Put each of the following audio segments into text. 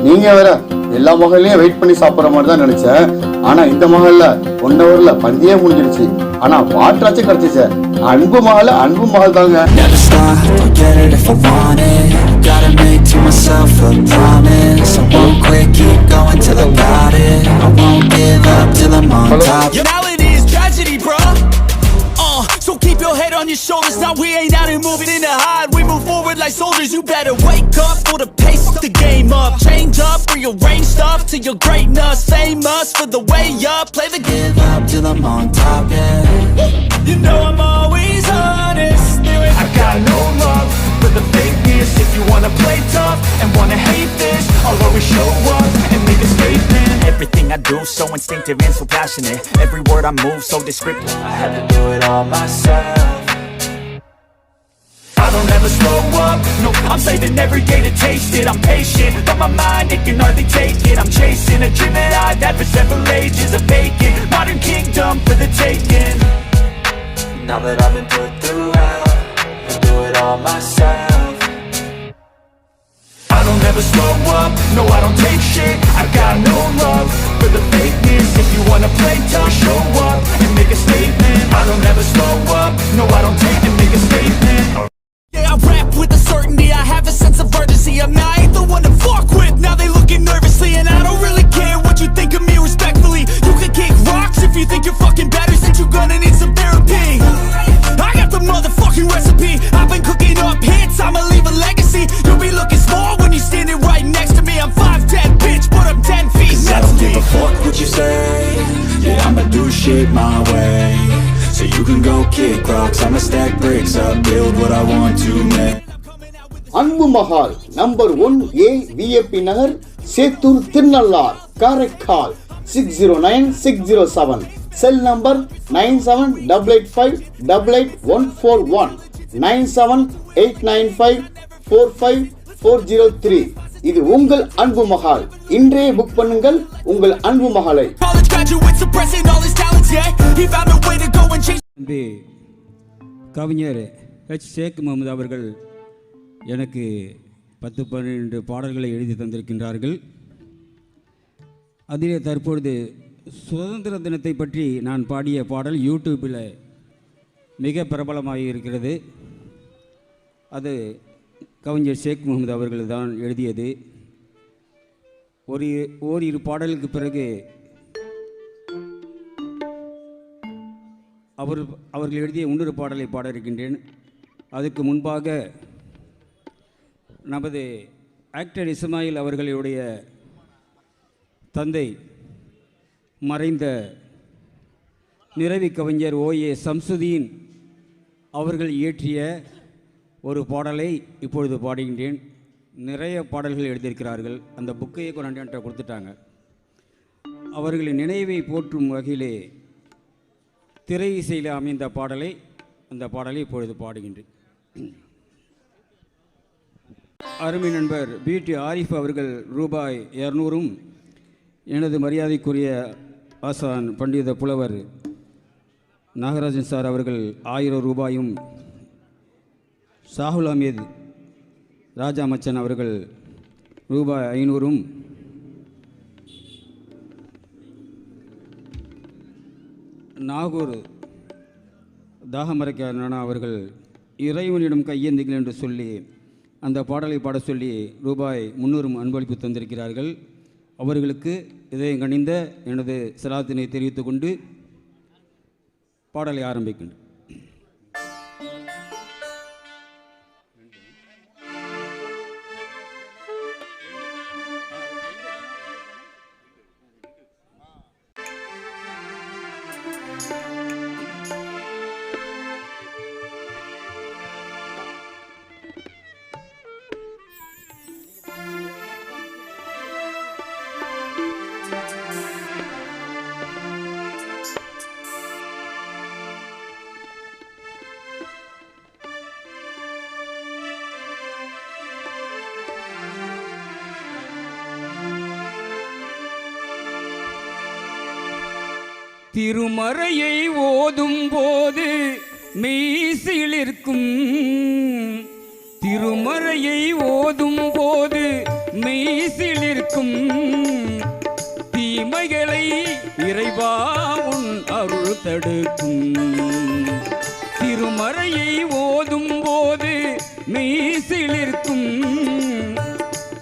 நீங்க வேற எல்லா மகள்லயும் வெயிட் பண்ணி சாப்பிடுற மாதிரி தான் நினைச்சேன் ஆனா இந்த மகள்ல ஒன் ஹவர்ல பந்தியே முடிஞ்சிருச்சு ஆனா வாட்டராச்சும் கிடைச்சிச்சு அன்பு மகள் அன்பு மகள் தாங்க. Uh, your head on your shoulders. Now we ain't like soldiers. You better wake up for the pace of the game up. Change up, rearrange stuff to your greatness. Famous for the way up. Play the. Give up till I'm on top, yeah You know I'm always honest. I got no love for the fakeness. If you wanna play tough and wanna hate this, I'll always show up and make a statement. Everything I do so instinctive and so passionate. Every word I move so descriptive. I had to do it all myself I don't ever slow up, no, I'm saving every day to taste it. I'm patient, but my mind, it can hardly take it. I'm chasing a dream that I've had for several ages A vacant, modern kingdom for the taking. Now that I've been put through hell I do it all myself. I don't ever slow up, no I don't take shit. I got no love for the fakeness. If you wanna play tough, show up and make a statement. I don't ever slow up, no I don't take and make a statement a sense of urgency. I'm not ain't the one to fuck with, now they looking nervously And I don't really care what you think of me respectfully. You can kick rocks if you think you're fucking better Since you're gonna need some therapy. I got the motherfucking recipe. I've been cooking up hits, I'ma leave a legacy. You'll be looking small when you're standing right next to me. I'm 5'10", bitch, but I'm 10 feet I next don't give me. a fuck what you say. Yeah, I'ma do shit my way. So you can go kick rocks. I'ma stack bricks up Build what I want to make Anbu Mahal number one A VAP Nagar Sethur Thirunallar Karaikal six zero nine six zero seven cell number nine seven double eight five double eight one four one nine seven eight nine five four five four zero three இது உங்கள் அன்பு மகால். இன்றைய book பண்ணுங்கள் உங்கள் அன்பு மகாலை. கவிஞர் H ஷேக் முகமது அவர்கள் எனக்கு பத்து பன்னிரெண்டு பாடல்களை எழுதி தந்திருக்கின்றார்கள். அதிலே தற்பொழுது சுதந்திர தினத்தை பற்றி நான் பாடிய பாடல் யூடியூப்பில் மிக பிரபலமாக இருக்கிறது. அது கவிஞர் ஷேக் முகமது அவர்கள் தான் எழுதியது. ஒரு ஓரிரு பாடலுக்கு பிறகு அவர் அவர்கள் எழுதிய இன்னொரு பாடலை பாட இருக்கின்றேன் அதுக்கு முன்பாக நமது ஆக்டர் இஸ்மாயில் அவர்களுடைய தந்தை மறைந்த நிறவி கவிஞர் ஓஏ சம்சுதீன் அவர்கள் இயற்றிய ஒரு பாடலை இப்பொழுது பாடுகின்றேன். நிறைய பாடல்கள் எழுதியிருக்கிறார்கள். அந்த புக்கையே கொண்டாண்டு என்கிட்ட கொடுத்துட்டாங்க. அவர்களின் நினைவை போற்றும் வகையிலே திரை இசையில் அமைந்த பாடலை அந்த பாடலை இப்பொழுது பாடுகின்றேன். அருமை நண்பர் பிடி ஆரிஃப் அவர்கள் ரூபாய் இரநூறும் எனது மரியாதைக்குரிய ஆசான் பண்டித புலவர் நாகராஜன் சார் அவர்கள் ஆயிரம் ரூபாயும் சாகுல் அமீத் ராஜா மச்சன் அவர்கள் ரூபாய் ஐநூறும். நாகூர் தாகமரைக்க அண்ணா அவர்கள் இறைவனிடம் கையேந்துங்கள் என்று சொல்லி அந்த பாடலை பாட சொல்லி ரூபாய் முன்னூறும் அன்பளிப்பு தந்திருக்கிறார்கள். அவர்களுக்கு இதை கணிந்த எனது சிலாத்தினை தெரிவித்துக் கொண்டு பாடலை ஆரம்பிக்கின்றேன். திருமறையை ஓதும் போது மெய்சிலிருக்கும். திருமறையை ஓதும் போது மெய்சிலிருக்கும். தீமைகளை இறைவா உன் அருள் தடுக்கும். திருமறையை ஓதும் போது மெய்சிலிருக்கும்.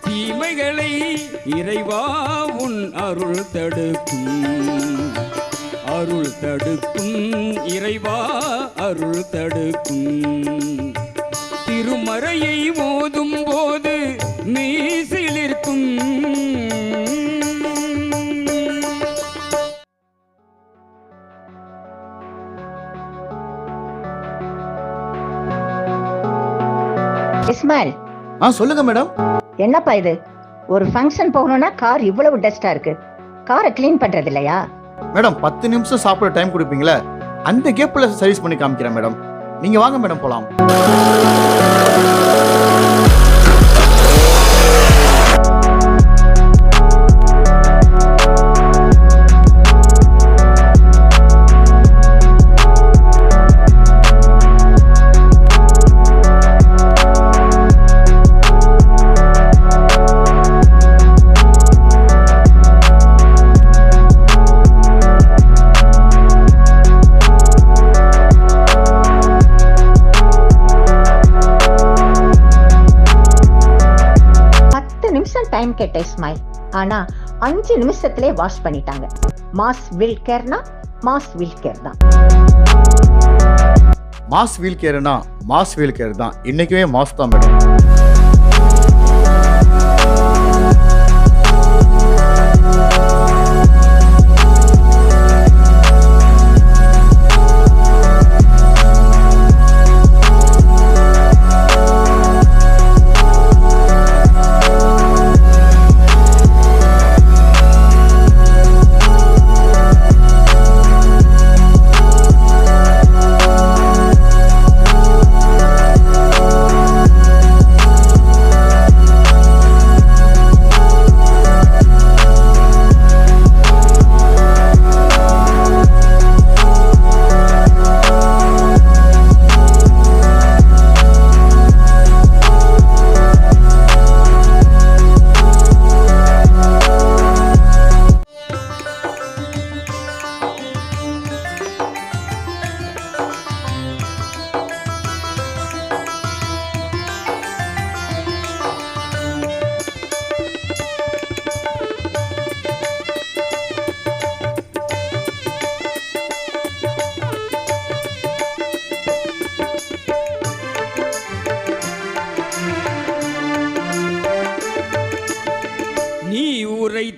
தீமைகளை இறைவா உன் அருள் தடுக்கும். அருள் தடுக்கும் இறைவா அருள் தடுக்கும். திருமறையை ஓதும் போது மீசிலிருக்கும். இஸ்மாயில். ஆ சொல்லுங்க மேடம். என்னப்பா இது? ஒரு ஃபங்க்ஷன் போகணும்னா கார் இவ்வளவு டஸ்டா இருக்கு. காரை க்ளீன் பண்றது இல்லையா மேடம் பத்து நிமிஷம் சாப்பிட டைம் கொடுப்பீங்களே? அந்த கேப்பில் சர்வீஸ் பண்ணி காமிக்கிறேன் மேடம். நீங்க வாங்க மேடம் போகலாம் நிமிஷம் கெட்ட ஸ்மைல் ஆனா அஞ்சு நிமிஷத்திலே வாஷ் பண்ணிட்டாங்க. மாஸ் வில் கேர்னா மாஸ் வில் கேர் தான் மாஸ் வீல் கேர்னா மாஸ் வீல் கேர் தான் இன்னைக்குமே மாஸ் தான் மேடம்.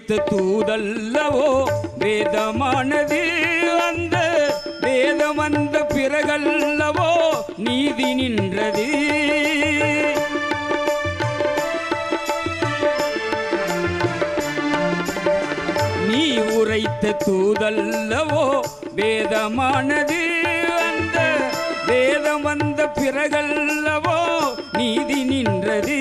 வைத்த தூதல்லவோ வேதமானது அந்த வேதம் வந்த பிறகல்லவோ நீதி நின்றது. நீ உரைத்த தூதல்லவோ வேதமானது அந்த வேதம் வந்த பிறகல்லவோ நீதி நின்றது.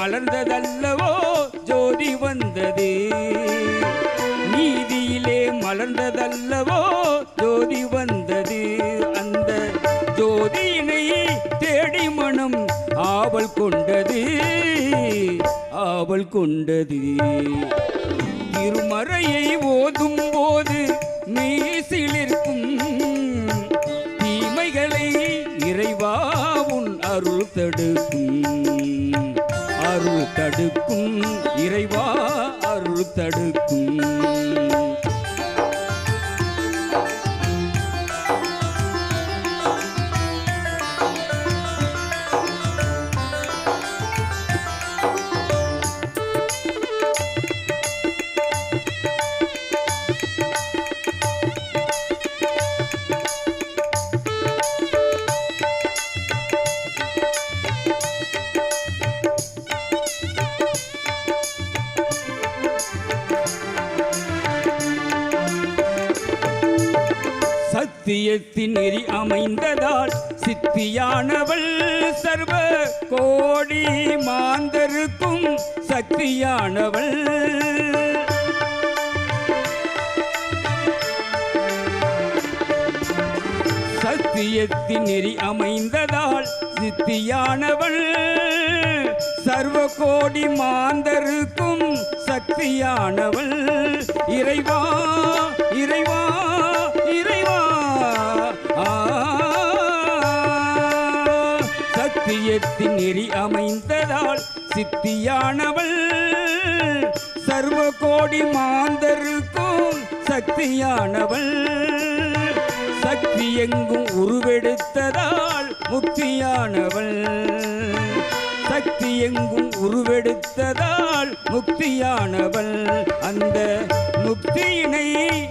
மலர்ந்ததல்லவோ? ஜோதி வந்தது. நீதியிலே மலர்ந்ததல்லவோ? ஜோதி வந்தது. அந்த ஜோதியினை தேடி மனம் ஆவல் கொண்டது. ஆவல் கொண்டது. திருமறையை ஓதும் போது மீசிலிருக்கும் தீமைகளை இறைவா உன் அருள் தடுக்கும். அருள் தடுக்கும். இறைவா அருள் தடுக்கும். சத்தியத்தின் நெறி அமைந்ததால் சித்தியானவள் சர்வ கோடி மாந்தருக்கும் சக்தியானவள். சத்தியத்தின் நெறி அமைந்ததால் சித்தியானவள் சர்வ கோடி மாந்தருக்கும் சக்தியானவள். இறைவா இறைவா இறைவா சத்தியத்தின் நெறி அமைந்ததால் சித்தியானவள். சர்வ கோடி மாந்தருக்கும் சக்தியானவள். சக்தி எங்கும் உருவெடுத்ததால் முக்தியானவள். சக்தி எங்கும் உருவெடுத்ததால் முக்தியானவள். அந்த முக்தியினை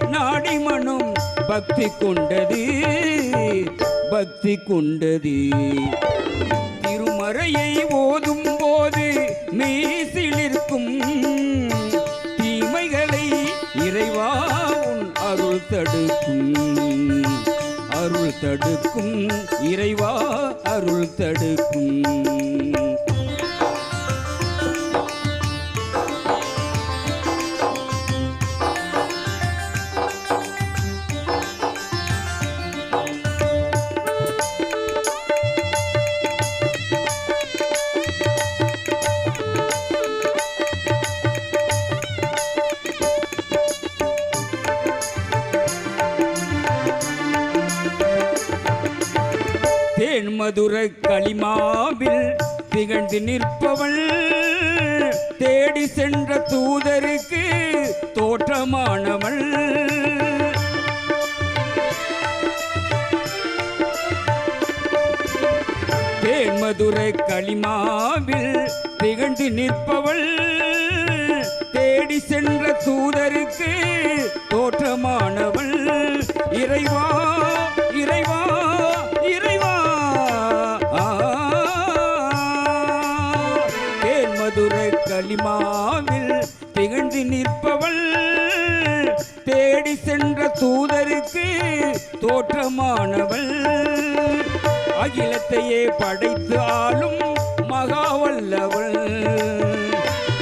நாடி மனம் பக்தி கொண்டது பக்தி கொண்டது. தடுக்கும். இறைவா அருள் தடுக்கும். திகழ்ந்து நிற்பவள். தேடி சென்ற தூதருக்கு தோற்றமானவள். தேன்மதுரை களிமாவில் திகழ்ந்து நிற்பவள். தேடி சென்ற தூதருக்கு தோற்றமானவள். இறைவா திகழ்ந்து நிற்பவள். தேடி சென்ற தூதருக்கு தோற்றமானவள். அகிலத்தையே படைத்து ஆளும் மகாவல்லவள்.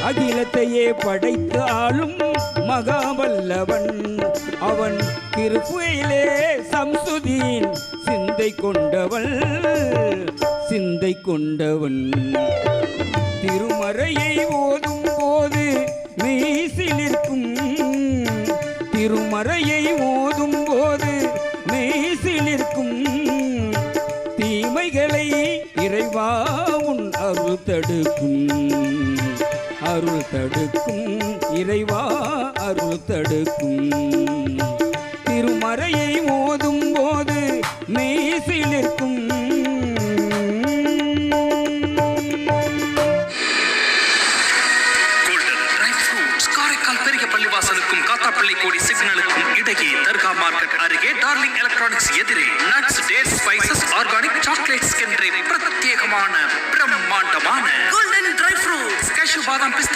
அகிலத்தையே படைத்து ஆளும் மகாவல்லவன். அவன் திருப்புயிலே சம்சுதீன் சிந்தை கொண்டவள். சிந்தை கொண்டவன். மறையை ஓதும் போது மெய்சிலிருக்கும் தீமைகளை இறைவா உன் அருள் தடுக்கும். அருள் தடுக்கும் இறைவா அருள் தடுக்கும்.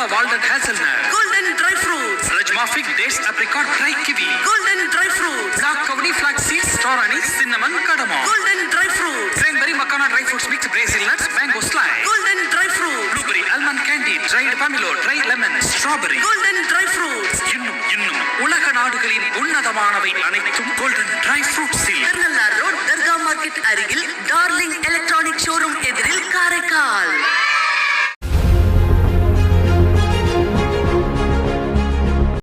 Pista walnut hazelnut golden dry fruits rajma fig dates apricot dry kiwi golden dry fruits black கவனி flax seeds star anise cinnamon கடமோ golden dry fruits cranberry makhana dry fruits mix Brazil nuts mango slice golden dry fruits blueberry almond candy dried pomelo dry lemon strawberry golden dry fruits இன்னும் இன்னும். உலக நாடுகளின் உன்னதமானவை அனைத்தும் golden dry ஃப்ரூட்ஸில் Thirunallar road தர்கா market அருகில் darling Karaikal